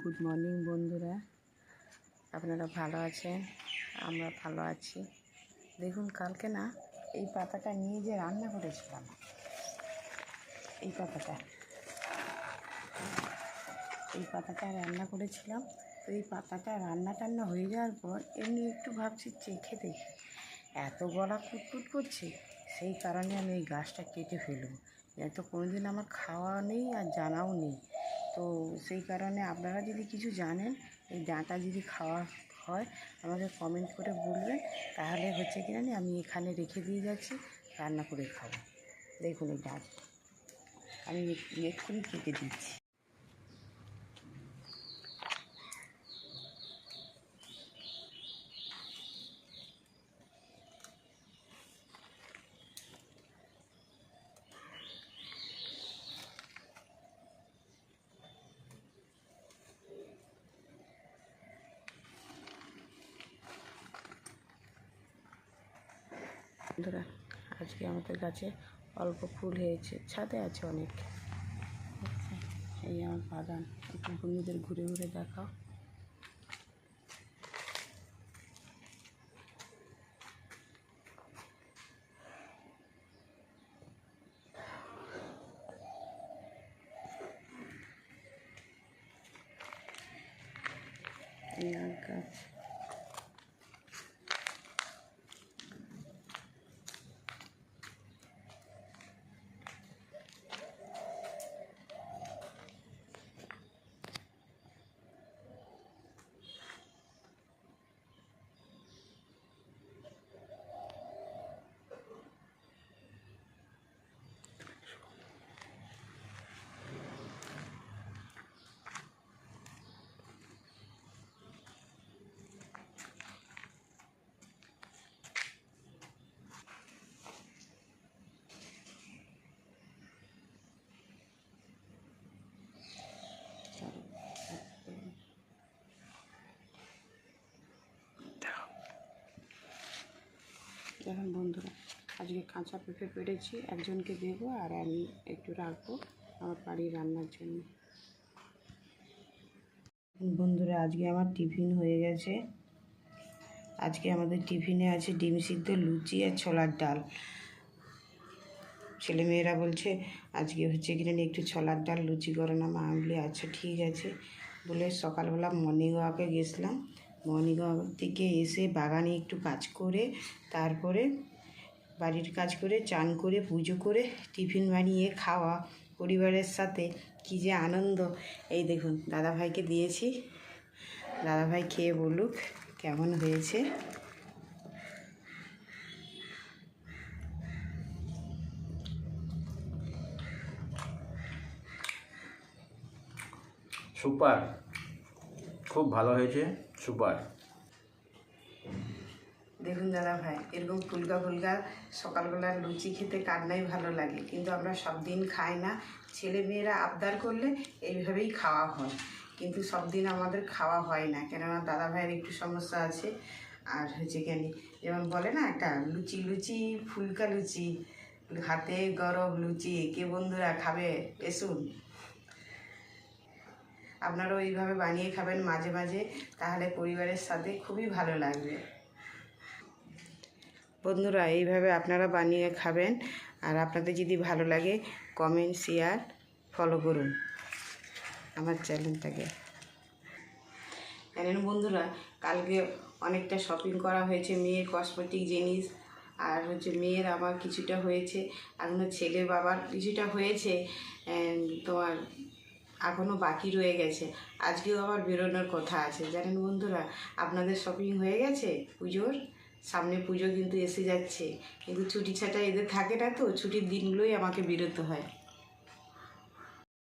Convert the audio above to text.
Good morning বন্ধুরা। আপনারা ভালো আছেন? আমরা ভালো আছি। দেখুন, কালকে না এই পাতাটা নিয়ে যে রান্না করেছিলাম, এই পাতাটা। এই পাতাটা রান্না করেছিলাম। তো এই পাতাটা রান্না টান্না হয়ে যাওয়ার পর এমনি একটু ভাবছি, চেখে দেখি। এত গলা কুটকুট করছে, সেই কারণে আমি এই গাছটা কেটে ফেলব। এত কোনোদিন আমার খাওয়া নেই আর জানাও নেই। তো সেই কারণে আপনারা যদি কিছু জানেন, এই ডাঁটা যদি খাওয়া হয়, আমাকে কমেন্ট করে বলবেন। তাহলে হচ্ছে কি জানি আমি এখানে রেখে দিয়ে যাচ্ছি, রান্না করে খাব। দেখুন এই ডাঁটা। আমি এক্ষুনি কেটে দিচ্ছি। বন্ধুরা, আজকে আমাদের গাছে অল্প ফুল হয়েছে, ছাদে আছে অনেক। এই আমার বাগান বন্ধুদের ঘুরে ঘুরে দেখাও। এই গাছ। দেখুন বন্ধুরা, আজকে কাঁচা পেঁপে পেরেছি, একজনকে দেবো আর আমি একটু রাখব আমার বাড়ির রান্নার জন্য। বন্ধুরা, আজকে আমার টিফিন হয়ে গেছে। আজকে আমাদের টিফিনে আছে ডিম সিদ্ধ, লুচি আর ছোলার ডাল। ছেলেমেয়েরা বলছে, আজকে হচ্ছে কিনা একটু ছোলার ডাল, লুচি করো না। মা বলি আচ্ছা ঠিক আছে। বলে সকালবেলা মর্নিং ওয়াকে গেছিলাম। মর্নিং ওয়াক থেকে এসে বাগানে একটু কাজ করে, তারপরে বাড়ির কাজ করে, চান করে, পুজো করে, টিফিন বানিয়ে, খাওয়া, পরিবারের সাথে, কী যে আনন্দ। এই দেখুন, দাদাভাইকে দিয়েছি। দাদাভাই খেয়ে বলুক, কেমন হয়েছে? সুপার। খুব ভালো হয়েছে। সুপার। দেখুন দাদা ভাই, এরকম ফুলকা ফুলকা সকালবেলার লুচি খেতে কান্নাই ভালো লাগে, কিন্তু আমরা সব দিন খাই না। ছেলে মেয়েরা আবদার করলে এইভাবেই খাওয়া হয়, কিন্তু সব দিন আমাদের খাওয়া হয় না, কেননা দাদা ভাইয়ের একটু সমস্যা আছে। আর হচ্ছে কেন যেমন বলে না, একটা লুচি লুচি, ফুলকা লুচি, হাতে গরম লুচি কে বন্ধুরা খাবে এসুন আপনারাও এইভাবে বানিয়ে খাবেন মাঝে মাঝে, তাহলে পরিবারের সাথে খুবই ভালো লাগবে। বন্ধুরা, এইভাবে আপনারা বানিয়ে খাবেন, আর আপনাদের যদি ভালো লাগে কমেন্ট শেয়ার ফলো করুন আমার চ্যানেলটাকে জানেন বন্ধুরা, কালকে অনেকটা শপিং করা হয়েছে, মেয়ের কসমেটিক জিনিস, আর হচ্ছে মেয়ের আমার কিছুটা হয়েছে এখনও ছেলে বাবার কিছুটা হয়েছে তোমার এখনও বাকি রয়ে গেছে। আজকেও আবার বেরোনোর কথা আছে। জানেন বন্ধুরা, আপনাদের শপিং হয়ে গেছে? পুজোর? সামনে পুজো কিন্তু এসে যাচ্ছে। কিন্তু ছুটি ছাটা এদের থাকে না তো, ছুটির দিনগুলোই আমাকে বেরোতে হয়।